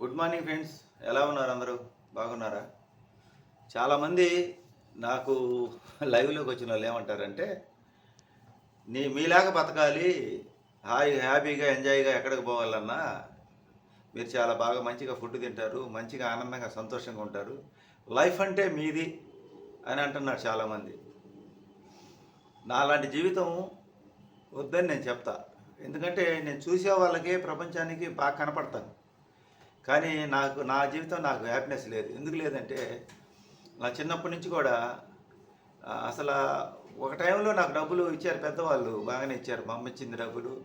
Good morning friends. ఎలా ఉన్నారు అందరూ? బాగున్నారా? చాలామంది నాకు లైవ్లోకి వచ్చిన వాళ్ళు ఏమంటారంటే నీ మీలాగా బతకాలి హాయి హ్యాపీగా ఎంజాయ్గా ఎక్కడికి పోవాలన్నా మీరు చాలా బాగా మంచిగా ఫుడ్ తింటారు మంచిగా ఆనందంగా సంతోషంగా ఉంటారు. లైఫ్ అంటే మీది అని అంటున్నారు చాలామంది. నాలాంటి జీవితం వద్దని నేను చెప్తా. ఎందుకంటే నేను చూసే వాళ్ళకే ప్రపంచానికి బాగా కనపడతాను. కానీ నాకు నా జీవితం నాకు హ్యాపీనెస్ లేదు. ఎందుకు లేదంటే నా చిన్నప్పటి నుంచి కూడా అసలు ఒక టైంలో నాకు డబ్బులు ఇచ్చారు పెద్దవాళ్ళు బాగానే ఇచ్చారు. మా అమ్మ ఇచ్చింది డబ్బులు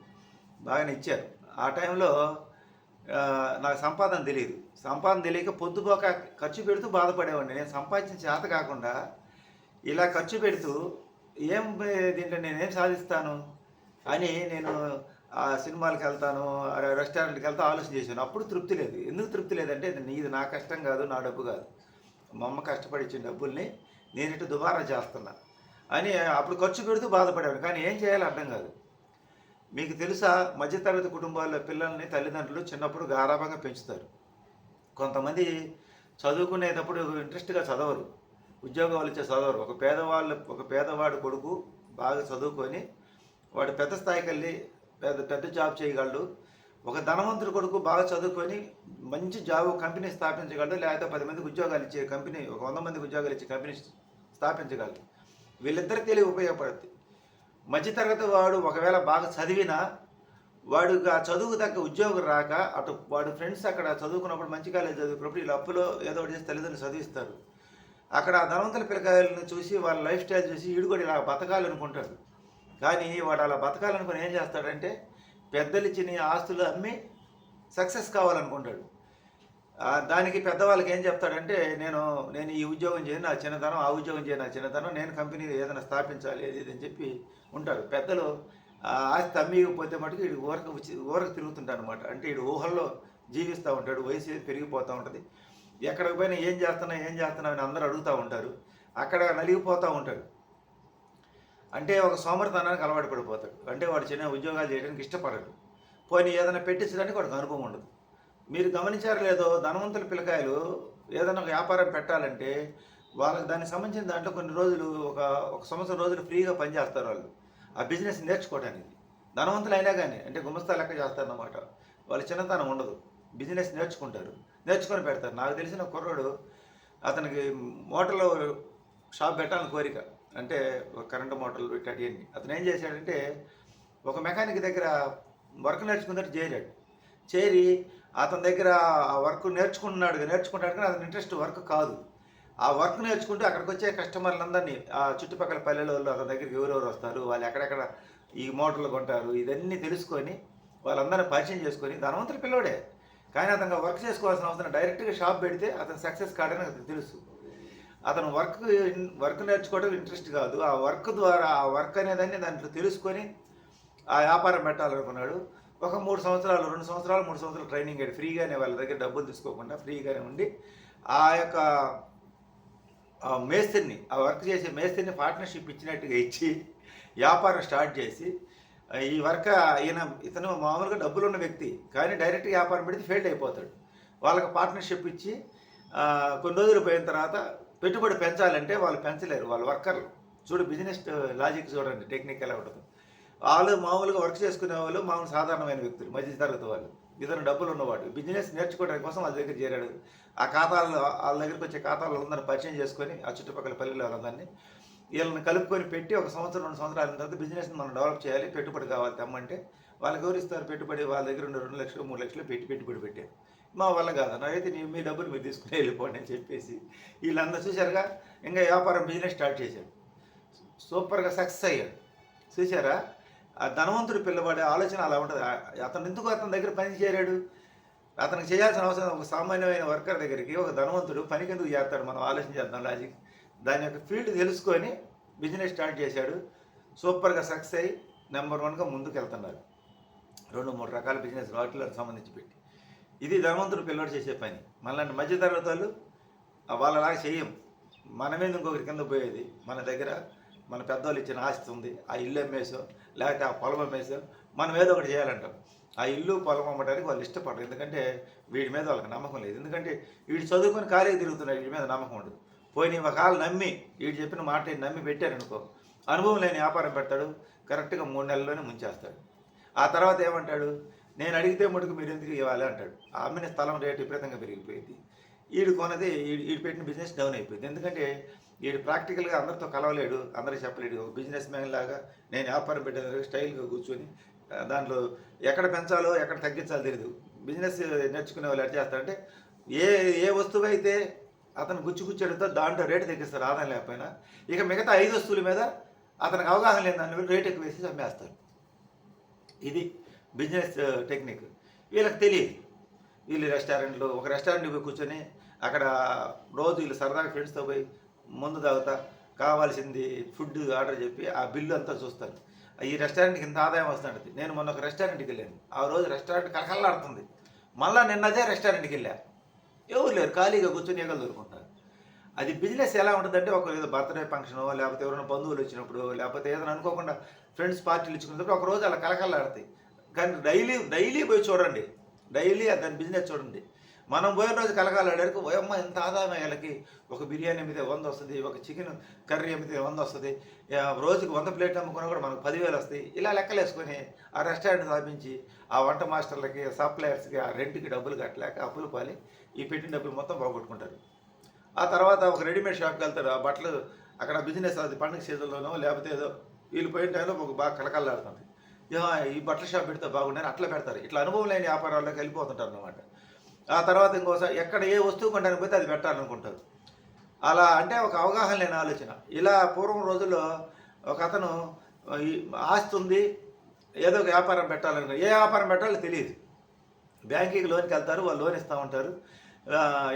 బాగానే ఇచ్చారు. ఆ టైంలో నాకు సంపాదన తెలియదు. సంపాదన తెలియక పొద్దుపోక ఖర్చు పెడుతూ బాధపడేవాడిని. నేను సంపాదించిన చేత కాకుండా ఇలా ఖర్చు పెడుతూ ఏం దీంట్లో నేనేం సాధిస్తాను? అని నేను ఆ సినిమాలకు వెళ్తాను ఆ రెస్టారెంట్కి వెళ్తా ఆలోచన చేశాను. అప్పుడు తృప్తి లేదు. ఎందుకు తృప్తి లేదంటే ఇది నా కష్టం కాదు నా డబ్బు కాదు. మా అమ్మ కష్టపడి ఇచ్చిన డబ్బుల్ని నేను ఇటు దుబారా చేస్తున్నా అని అప్పుడు ఖర్చు పెడుతూ బాధపడేవాడు కానీ ఏం చేయాలో అర్థం కాదు. మీకు తెలుసా మధ్యతరగతి కుటుంబాల్లో పిల్లల్ని తల్లిదండ్రులు చిన్నప్పుడు గారాభంగా పెంచుతారు. కొంతమంది చదువుకునేటప్పుడు ఇంట్రెస్ట్గా చదవరు. ఉద్యోగాలు ఇచ్చే చదవరు. ఒక పేదవాళ్ళు ఒక పేదవాడు కొడుకు బాగా చదువుకొని వాడు పెద్ద స్థాయికి వెళ్ళి పెద్ద పెద్ద జాబ్ చేయగలడు. ఒక ధనవంతుడు కొడుకు బాగా చదువుకొని మంచి జాబ్ కంపెనీ స్థాపించగలడు. లేకపోతే పది మందికి ఉద్యోగాలు ఇచ్చే కంపెనీ ఒక వంద మందికి ఉద్యోగాలు ఇచ్చే కంపెనీ స్థాపించగలడు. వీళ్ళిద్దరికి తెలివి ఉపయోగపడుతుంది మధ్యతరగతి వాడు ఒకవేళ బాగా చదివినా వాడు ఆ చదువుకు తగ్గ ఉద్యోగం రాక అటు వాడు ఫ్రెండ్స్ అక్కడ చదువుకున్నప్పుడు మంచి కాలేజ్ చదువుకున్నప్పుడు వీళ్ళు అప్పులో ఏదో ఒకటి చేసి తల్లిదండ్రులు చదివిస్తారు. అక్కడ ఆ ధనవంతుల పిల్లకాయలను చూసి వాళ్ళ లైఫ్ స్టైల్ చూసి వీడు కూడా ఇలా బతకాలనుకుంటాడు. కానీ వాడు అలా బతకాలనుకుని ఏం చేస్తాడంటే పెద్దలు ఇచ్చిన ఆస్తులు అమ్మి సక్సెస్ కావాలనుకుంటాడు. దానికి పెద్దవాళ్ళకి ఏం చెప్తాడంటే నేను నేను ఈ ఉద్యోగం చేయను నా చిన్నతనం ఆ ఉద్యోగం చేయను నా చిన్నతనం నేను కంపెనీ ఏదైనా స్థాపించాలి అది అని చెప్పి ఉంటారు పెద్దలు ఆస్తి అమ్మిపోతే మటుకు వీడు ఊరకు ఊరకు తిరుగుతుంటాడు అనమాట అంటే వీడు ఊహల్లో జీవిస్తూ ఉంటాడు వయసు పెరిగిపోతూ ఉంటుంది. ఎక్కడికి పోయినా ఏం చేస్తున్నా ఏం చేస్తున్నావు అని అందరూ అడుగుతూ ఉంటారు. అక్కడ నలిగిపోతూ ఉంటాడు అంటే ఒక సోమరితనానికి అలవాటు పడిపోతాడు. అంటే వాడు చిన్న ఉద్యోగాలు చేయడానికి ఇష్టపడడు. పోనీ ఏదైనా పెట్టించడానికి వాడికి అనుభవం ఉండదు. మీరు గమనించారు లేదో ధనవంతుల పిల్లకాయలు ఏదైనా ఒక వ్యాపారం పెట్టాలంటే వాళ్ళకి దానికి సంబంధించిన దాంట్లో కొన్ని రోజులు ఒక ఒక సంవత్సరం రోజులు ఫ్రీగా పనిచేస్తారు వాళ్ళు. ఆ బిజినెస్ నేర్చుకోవడానికి ధనవంతులు అయినా కానీ అంటే గుమస్తా లెక్క చేస్తారన్నమాట. వాళ్ళ చిన్నతనం ఉండదు. బిజినెస్ నేర్చుకుంటారు. నేర్చుకొని పెడతారు. నాకు తెలిసిన కుర్రాడు అతనికి మోటార్లో షాప్ పెట్టాలని కోరిక. అంటే ఒక కరెంటు మోటార్లు ఇట్లాంటివన్నీ అతను ఏం చేశాడంటే ఒక మెకానిక్ దగ్గర వర్క్ నేర్చుకున్నట్టు చేరాడు. చేరి అతని దగ్గర ఆ వర్క్ నేర్చుకుంటున్నాడు నేర్చుకుంటాడు కానీ అతని ఇంట్రెస్ట్ వర్క్ కాదు. ఆ వర్క్ నేర్చుకుంటూ అక్కడికి వచ్చే కస్టమర్లందరినీ ఆ చుట్టుపక్కల పల్లెల వాళ్ళు అతని దగ్గరికి ఎవరెవరు వస్తారు వాళ్ళు ఎక్కడెక్కడ ఈ మోటార్లు కొంటారు ఇదన్నీ తెలుసుకొని వాళ్ళందరినీ పరిచయం చేసుకొని ధనవంతుల పిల్లోడే. కానీ అతను వర్క్ చేసుకోవాల్సిన అవసరం డైరెక్ట్గా షాప్ పెడితే అతను సక్సెస్ కాడని అతనికి తెలుసు. అతను వర్క్ వర్క్ నేర్చుకోవడం ఇంట్రెస్ట్ కాదు. ఆ వర్క్ ద్వారా ఆ వర్క్ అనేదాన్ని దాంట్లో తెలుసుకొని ఆ వ్యాపారం పెట్టాలనుకున్నాడు. ఒక మూడు సంవత్సరాలు రెండు సంవత్సరాలు మూడు సంవత్సరాలు ట్రైనింగ్ అయ్యి ఫ్రీగానే వాళ్ళ దగ్గర డబ్బులు తీసుకోకుండా ఫ్రీగానే ఉండి ఆ యొక్క మేస్త్రిని ఆ వర్క్ చేసే మేస్త్రిని పార్ట్నర్షిప్ ఇచ్చినట్టుగా ఇచ్చి వ్యాపారం స్టార్ట్ చేసి ఈ వర్క్ ఈయన ఇతను మామూలుగా డబ్బులు ఉన్న వ్యక్తి కానీ డైరెక్ట్గా వ్యాపారం పెడితే ఫెయిల్ అయిపోతాడు. వాళ్ళకి పార్ట్నర్షిప్ ఇచ్చి కొన్ని రోజులు పోయిన తర్వాత పెట్టుబడి పెంచాలంటే వాళ్ళు పెంచలేరు వాళ్ళు వర్కర్లు. చూడు బిజినెస్ లాజిక్ uh, చూడండి టెక్నిక్ ఎలా ఉంటుంది. వాళ్ళు మామూలుగా వర్క్ చేసుకునే వాళ్ళు మామూలు సాధారణమైన వ్యక్తులు మధ్య తరగతి వాళ్ళు. ఇతను డబ్బులు ఉన్నవాడు. బిజినెస్ నేర్చుకోవడానికి కోసం వాళ్ళ దగ్గర చేరాడు. ఆ ఖాతాలు వాళ్ళ దగ్గరికి వచ్చే ఖాతాలు అందరిని పరిచయం చేసుకొని ఆ చుట్టుపక్కల పల్లెలు వాళ్ళందరినీ వీళ్ళని కలుపుకొని పెట్టి ఒక సంవత్సరం రెండు సంవత్సరాల తర్వాత బిజినెస్ మనం డెవలప్ చేయాలి పెట్టుబడి కావాలి తెమ్మంటే. వాళ్ళు గౌరవిస్తారు పెట్టుబడి? వాళ్ళ దగ్గర ఉన్న రెండు లక్షలు మూడు లక్షలు పెట్టి పెట్టుబడి పెట్టారు. మా వల్ల కాదు. నాకైతే నేను మీ డబ్బులు మీరు తీసుకుని వెళ్ళిపోండి అని చెప్పేసి వీళ్ళందరూ చూశారుగా? ఇంకా వ్యాపారం బిజినెస్ స్టార్ట్ చేశాడు సూపర్గా సక్సెస్ అయ్యాడు. చూశారా? ఆ ధనవంతుడు పిల్లవాడే ఆలోచన అలా ఉంటుంది. అతను ఎందుకు అతని దగ్గర పని చేరాడు అతనికి చేయాల్సిన అవసరం ఒక సామాన్యమైన వర్కర్ దగ్గరికి ఒక ధనవంతుడు పనికి ఎందుకు చేస్తాడు? మనం ఆలోచించేద్దాం లాజిక్ దాని యొక్క ఫీల్డ్ తెలుసుకొని బిజినెస్ స్టార్ట్ చేశాడు. సూపర్గా సక్సెస్ అయ్యి నెంబర్ వన్గా ముందుకు వెళ్తున్నారు రెండు మూడు రకాల బిజినెస్ వాటిలో సంబంధించి పెట్టి. ఇది ధనవంతుడు పిల్లడు చేసే పని. మళ్ళీ మధ్యతరగతి వాళ్ళు వాళ్ళలాగా చెయ్యం మనమే ఇంకొకరి కింద పోయేది మన దగ్గర మన పెద్దవాళ్ళు ఇచ్చిన ఆస్తి ఉంది. ఆ ఇల్లు అమ్మేసో లేకపోతే ఆ పొలం అమ్మేసో మనం ఏదో ఒకటి చేయాలంటాం. ఆ ఇల్లు పొలం అమ్మడానికి వాళ్ళు ఇష్టపడరు. ఎందుకంటే వీడి మీద వాళ్ళకి నమ్మకం లేదు. ఎందుకంటే వీడు చదువుకొని ఖాళీగా తిరుగుతున్నాడు వీడి మీద నమ్మకం ఉండదు. పోయిన ఒకళ్ళు నమ్మి వీడు చెప్పిన మాట నమ్మి పెట్టారనుకో. అనుభవం లేని వ్యాపారం పెడతాడు కరెక్ట్గా మూడు నెలల్లోనే ముంచేస్తాడు. ఆ తర్వాత ఏమంటాడు? నేను అడిగితే మటుకు మీరు ఎందుకు ఇవ్వాలి అంటాడు. ఆ అమ్మిన స్థలం రేటు విపరీతంగా పెరిగిపోయింది. వీడు కొనది వీడు వీడు పెట్టిన బిజినెస్ డౌన్ అయిపోయింది. ఎందుకంటే వీడు ప్రాక్టికల్గా అందరితో కలవలేడు అందరికి చెప్పలేడు. ఒక బిజినెస్ మ్యాన్ లాగా నేను వ్యాపారం పెట్టేందుకు స్టైల్గా కూర్చొని దాంట్లో ఎక్కడ పెంచాలో ఎక్కడ తగ్గించాలో తెలియదు బిజినెస్ నేర్చుకునే వాళ్ళు ఎట్లా చేస్తారంటే ఏ ఏ వస్తువు అయితే అతను గుచ్చి గుచ్చాడుతో దాంట్లో రేటు తగ్గిస్తారు ఆదాయం లేకపోయినా. ఇక మిగతా ఐదు వస్తువుల మీద అతనికి అవగాహన లేని దాని మీద రేట్ ఎక్కువ వేసి అమ్మేస్తారు ఇది బిజినెస్ టెక్నిక్. వీళ్ళకి తెలియదు. వీళ్ళు రెస్టారెంట్లో ఒక రెస్టారెంట్కి పోయి కూర్చొని అక్కడ రోజు వీళ్ళు సరదాగా ఫ్రెండ్స్తో పోయి ముందు తాగుతా కావాల్సింది ఫుడ్ ఆర్డర్ చెప్పి ఆ బిల్లు అంతా చూస్తారు. ఈ రెస్టారెంట్కి ఇంత ఆదాయం వస్తుంది నేను మొన్న ఒక రెస్టారెంట్కి వెళ్ళాను. ఆ రోజు రెస్టారెంట్ కలకల్లాడుతుంది మళ్ళీ నిన్న అదే రెస్టారెంట్కి వెళ్ళా. ఎవరు లేరు. ఖాళీగా కూర్చొని ఎగలు దొరుకుంటారు. అది బిజినెస్ ఎలా ఉంటుందంటే ఒక ఏదో బర్త్డే ఫంక్షనో లేకపోతే ఎవరైనా బంధువులు వచ్చినప్పుడు లేకపోతే ఏదైనా అనుకోకుండా ఫ్రెండ్స్ పార్టీలు ఇచ్చుకున్నప్పుడు ఒక రోజు అలా కలకల్లాడతాయి కానీ డైలీ డైలీ పోయి చూడండి. డైలీ దాని బిజినెస్ చూడండి. మనం పోయిన రోజు కలకాలాడేరకు ఓయమ్మ ఎంత ఆదాయం వీళ్ళకి ఒక బిర్యానీ అమ్మితే వంద వస్తుంది ఒక చికెన్ కర్రీ అమ్మితే వంద వస్తుంది రోజుకి వంద ప్లేట్లు అమ్ముకున్నా కూడా మనకు పదివేలు వస్తాయి. ఇలా లెక్కలేసుకొని ఆ రెస్టారెంట్ స్థాపించి ఆ వంట మాస్టర్లకి సప్లయర్స్కి ఆ రెంట్కి డబ్బులు కట్టలేక అప్పులు పాలి ఈ పెట్టిన డబ్బులు మొత్తం పోగొట్టుకుంటారు. ఆ తర్వాత ఒక రెడీమేడ్ షాప్కి వెళ్తారు ఆ బట్టలు అక్కడ బిజినెస్ అది పండుగ సీజన్లోనో లేకపోతే ఏదో వీళ్ళు పోయిన టైంలో ఒక బాగా కలకల్లాడుతుంది ఈ బట్టల షాప్ పెడితే బాగుండని అట్లా పెడతారు. ఇట్లా అనుభవం లేని వ్యాపారాల్లోకి వెళ్ళిపోతుంటారు అనమాట ఆ తర్వాత ఇంకోసారి ఎక్కడ ఏ వస్తువు కొనడానికి పోతే అది పెట్టాలనుకుంటారు. అలా అంటే ఒక అవగాహన లేని ఆలోచన. ఇలా పూర్వం రోజుల్లో ఒక అతను ఈ ఆస్తి ఉంది ఏదో ఒక వ్యాపారం పెట్టాలనుకో ఏ వ్యాపారం పెట్టాలో తెలియదు. బ్యాంకుకి లోన్కి వెళ్తారు వాళ్ళు లోన్ ఇస్తూ ఉంటారు.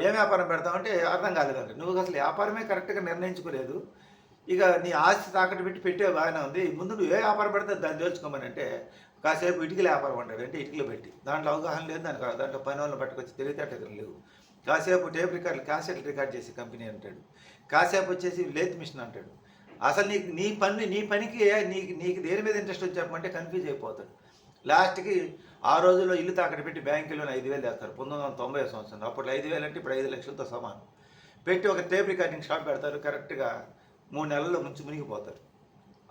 ఏం వ్యాపారం పెడతామంటే అర్థం కాలేదు నువ్వు అసలు వ్యాపారమే కరెక్ట్గా నిర్ణయించుకోలేదు. ఇక నీ ఆస్తి తాకట్టు పెట్టి పెట్టే బాగానే ఉంది. ముందు నువ్వు ఏ వ్యాపారం పెడితే దాన్ని తెలుసుకోమని అంటే కాసేపు ఇటుకల వ్యాపారం అంటాడు అంటే ఇటుకలు పెట్టి. దాంట్లో అవగాహన లేదు దానికి దాంట్లో పని వాళ్ళని పట్టుకొచ్చి తెలివితేటలు లేవు. కాసేపు టేప్ రికార్డులు క్యాసెట్లు రికార్డ్ చేసే కంపెనీ అంటాడు. కాసేపు వచ్చేసి లేత్ మిషన్ అంటాడు. అసలు నీకు నీ పని నీ పనికి నీకు నీకు దేని మీద ఇంట్రెస్ట్ వచ్చి చెప్పమంటే కన్ఫ్యూజ్ అయిపోతాడు. లాస్ట్కి ఆ రోజుల్లో ఇల్లు తాకట్టు పెట్టి బ్యాంకులో ఐదు వేలు వేస్తారు పంతొమ్మిది వందల తొంభై సంవత్సరం. అప్పుడు ఐదు వేలు అంటే ఇప్పుడు ఐదు లక్షలతో సమానం. పెట్టి ఒక టేప్ రికార్డింగ్ షాప్ పెడతారు. కరెక్ట్గా మూడు నెలల్లో ముంచి మునిగిపోతారు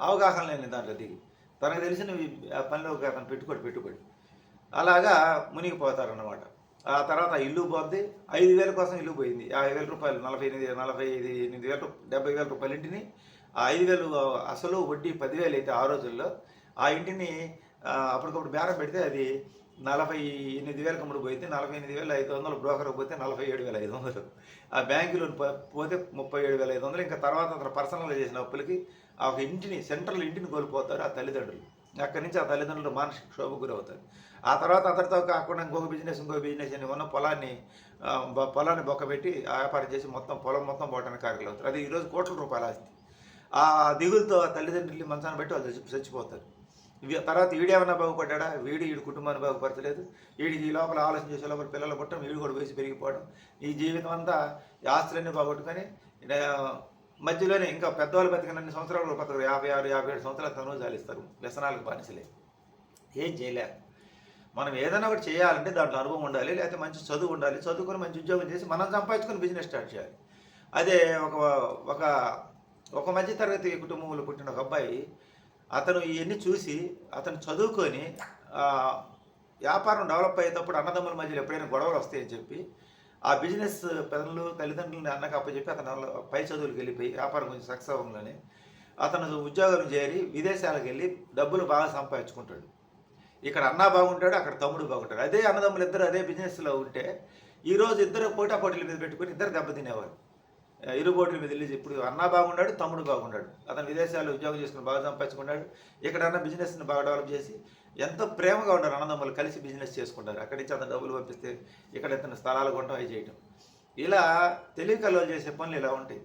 అవగాహన లేని దాంట్లో దిగి. తనకు తెలిసిన ఆ పనిలో అతను పెట్టుకోడు పెట్టుకోడు. అలాగా మునిగిపోతారన్నమాట. ఆ తర్వాత ఇల్లు పోద్ది. ఐదు వేల కోసం ఇల్లు పోయింది. యాభై వేల రూపాయలు నలభై ఎనిమిది నలభై ఐదు ఎనిమిది వేల డెబ్బై వేల రూపాయల ఇంటిని ఆ ఐదు వేలు అసలు వడ్డీ పదివేలు అయితే ఆ రోజుల్లో ఆ ఇంటిని అప్పటికప్పుడు బేరం పెడితే అది నలభై ఎనిమిది వేలకు అమ్ముడు పోయితే నలభై ఎనిమిది వేల ఐదు వందలు బ్రోకర్ పోతే నలభై ఏడు వేల ఐదు వందలు. ఆ బ్యాంకులో పోతే ముప్పై ఏడు వేల ఐదు వందలు. ఇంకా తర్వాత అతను పర్సనల్ చేసిన అప్పులకి ఆ ఒక ఇంటిని సెంట్రల్ ఇంటిని కోల్పోతారు ఆ తల్లిదండ్రులు. అక్కడి నుంచి ఆ తల్లిదండ్రులు మానసిక క్షోభ గురవుతారు. ఆ తర్వాత అతనితో కాకుండా ఇంకొక బిజినెస్ ఇంకో బిజినెస్ అని ఉన్న పొలాన్ని పొలాన్ని బొక్కబెట్టి వ్యాపారం చేసి మొత్తం పొలం మొత్తం పోవటానికి కార్యక్రమం అవుతారు అది ఈరోజు కోట్ల రూపాయల ఆస్తి. ఆ దిగులతో ఆ తల్లిదండ్రులు మంచాన్ని బట్టి వాళ్ళు చచ్చిపోతారు. తర్వాత వీడేమన్నా బాగుపడ్డా వీడు వీడి కుటుంబాన్ని బాగుపడతలేదు వీడికి ఈ లోపల ఆలోచన చేసే లోపల పిల్లలు పుట్టడం వీడు కూడా వయసు పెరిగిపోవడం. ఈ జీవితం అంతా ఈ ఆస్తులన్నీ బాగొట్టుకొని మధ్యలోనే ఇంకా పెద్దవాళ్ళు బతికినన్ని సంవత్సరాలు బతకరు. యాభై ఆరు యాభై ఏడు సంవత్సరాలు తను జాలిస్తారు. వ్యసనాలకు బానిసలే. ఏం చేయలేరు మనం ఏదైనా ఒకటి చేయాలంటే దాంట్లో అనుభవం ఉండాలి లేకపోతే మంచి చదువు ఉండాలి. చదువుకొని మంచి ఉద్యోగం చేసి మనం సంపాదించుకొని బిజినెస్ స్టార్ట్ చేయాలి. అదే ఒక ఒక ఒక మధ్యతరగతి కుటుంబంలో పుట్టిన ఒక అబ్బాయి అతను ఇవన్నీ చూసి అతను చదువుకొని వ్యాపారం డెవలప్ అయ్యేటప్పుడు అన్నదమ్ముల మధ్యలో ఎప్పుడైనా గొడవలు వస్తాయని చెప్పి ఆ బిజినెస్ పెదలు తల్లిదండ్రులని అన్నకు అప్పచెప్పి అతను పై చదువులకు వెళ్ళిపోయి వ్యాపారం కొంచెం సక్సెస్ అవ్వగానే అతను ఉద్యోగం చేరి విదేశాలకు వెళ్ళి డబ్బులు బాగా సంపాదించుకుంటాడు. ఇక్కడ అన్న బాగుంటాడు అక్కడ తమ్ముడు బాగుంటాడు. అదే అన్నదమ్ములు ఇద్దరు అదే బిజినెస్లో ఉంటే ఈరోజు ఇద్దరు పోటా పోటీల మీద పెట్టుకొని ఇద్దరు దెబ్బతినేవారు. ఆ, మీద వెళ్ళి ఇప్పుడు అన్న బాగున్నాడు తమ్ముడు బాగున్నాడు అతను విదేశాల్లో ఉద్యోగం చేసుకుని బాగా సంపాదించుకున్నాడు. ఇక్కడన్నా బిజినెస్ని బాగా డెవలప్ చేసి ఎంతో ప్రేమగా ఉన్నారు అన్నదమ్ములు కలిసి బిజినెస్ చేసుకుంటారు. అక్కడి నుంచి అతను డబ్బులు పంపిస్తే ఇక్కడ ఇతను స్థలాలు కొనడం అవి చేయటం. ఇలా తెలివి కళ్ళు చేసే పనులు ఇలా ఉంటాయి.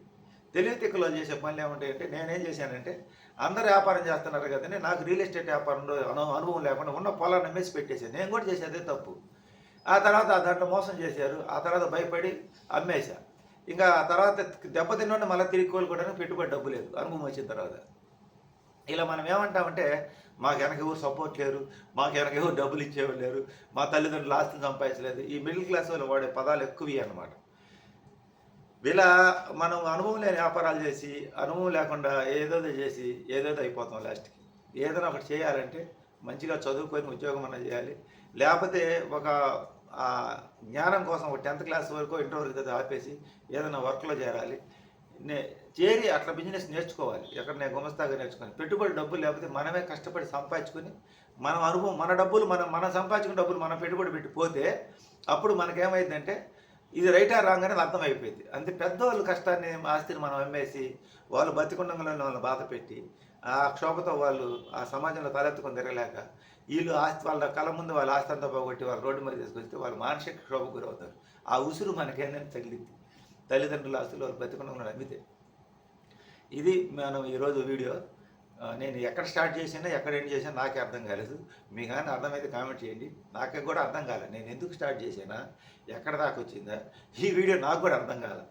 తెలివి చేసే పనులు ఏముంటాయి అంటే నేనేం చేశానంటే అందరు వ్యాపారం చేస్తున్నారు కదండి నాకు రియల్ ఎస్టేట్ వ్యాపారంలో అనుభవం లేకుండా ఉన్న పొలాన్ని అమ్మేసి పెట్టేశాను నేను కూడా చేసేదే తప్పు. ఆ తర్వాత దాంట్లో మోసం చేశారు. ఆ తర్వాత భయపడి అమ్మేశాను ఇంకా తర్వాత దెబ్బతిన్నోడిని మళ్ళీ తిరిగి కోలుకోవడానికి పెట్టుబడి డబ్బు లేదు. అనుభవం వచ్చిన తర్వాత. ఇలా మనం ఏమంటామంటే మాకు వెనక ఎవరు సపోర్ట్ లేరు మాకు వెనక ఎవరు డబ్బులు ఇచ్చేవారు లేరు మా తల్లిదండ్రులు ఆస్తిని సంపాదించలేదు. ఈ మిడిల్ క్లాస్ వాళ్ళు వాడే పదాలు ఎక్కువ అన్నమాట. ఇలా మనం అనుభవం లేని వ్యాపారాలు చేసి అనుభవం లేకుండా ఏదోదో చేసి ఏదోదో అయిపోతాం లాస్ట్కి ఏదైనా ఒకటి చేయాలంటే మంచిగా చదువుకొని ఉద్యోగం అన్న చేయాలి. లేకపోతే ఒక ఆ, జ్ఞానం కోసం ఒక టెన్త్ క్లాస్ వరకు ఇంటర్ వరకు ఆపేసి ఏదైనా వర్క్లో చేరాలి. నే చేరి అట్లా బిజినెస్ నేర్చుకోవాలి. ఎక్కడ నేను గుమస్తాగా నేర్చుకోవాలి పెట్టుబడి డబ్బులు లేకపోతే మనమే కష్టపడి సంపాదించుకొని మనం అనుభవం మన డబ్బులు మనం మనం సంపాదించుకున్న డబ్బులు మనం పెట్టుబడి పెట్టి పోతే అప్పుడు మనకేమైందంటే ఇది రైటా రాంగ్ అనేది అర్థమైపోయింది. అంతే పెద్దవాళ్ళు కష్టాన్ని ఆస్తిని మనం అమ్మేసి వాళ్ళు బతికుండంలో వాళ్ళని బాధ పెట్టి ఆ క్షోభతో వాళ్ళు ఆ సమాజంలో తలెత్తుకొని తిరగలేక వీళ్ళు ఆస్తి వాళ్ళ కళ ముందు వాళ్ళ ఆస్తి అంతా పోగొట్టి వాళ్ళు రోడ్డు మీద తీసుకొస్తే వాళ్ళు మానసిక క్షోభ గురవుతారు. ఆ ఉసురు మనకేందని తగిలింది తల్లిదండ్రుల ఆస్తులు వాళ్ళు బతికుండంలో అమ్మితే ఇది మనం ఈరోజు వీడియో. నేను ఎక్కడ స్టార్ట్ చేసినా ఎక్కడ ఎండ్ చేసినా నాకే అర్థం కాలేదు. మీకు కానీ అర్థమైతే కామెంట్ చేయండి. నాకే కూడా అర్థం కాలేదు నేను ఎందుకు స్టార్ట్ చేసినా ఎక్కడ దాకా వచ్చిందా? ఈ వీడియో నాకు కూడా అర్థం కాలేదు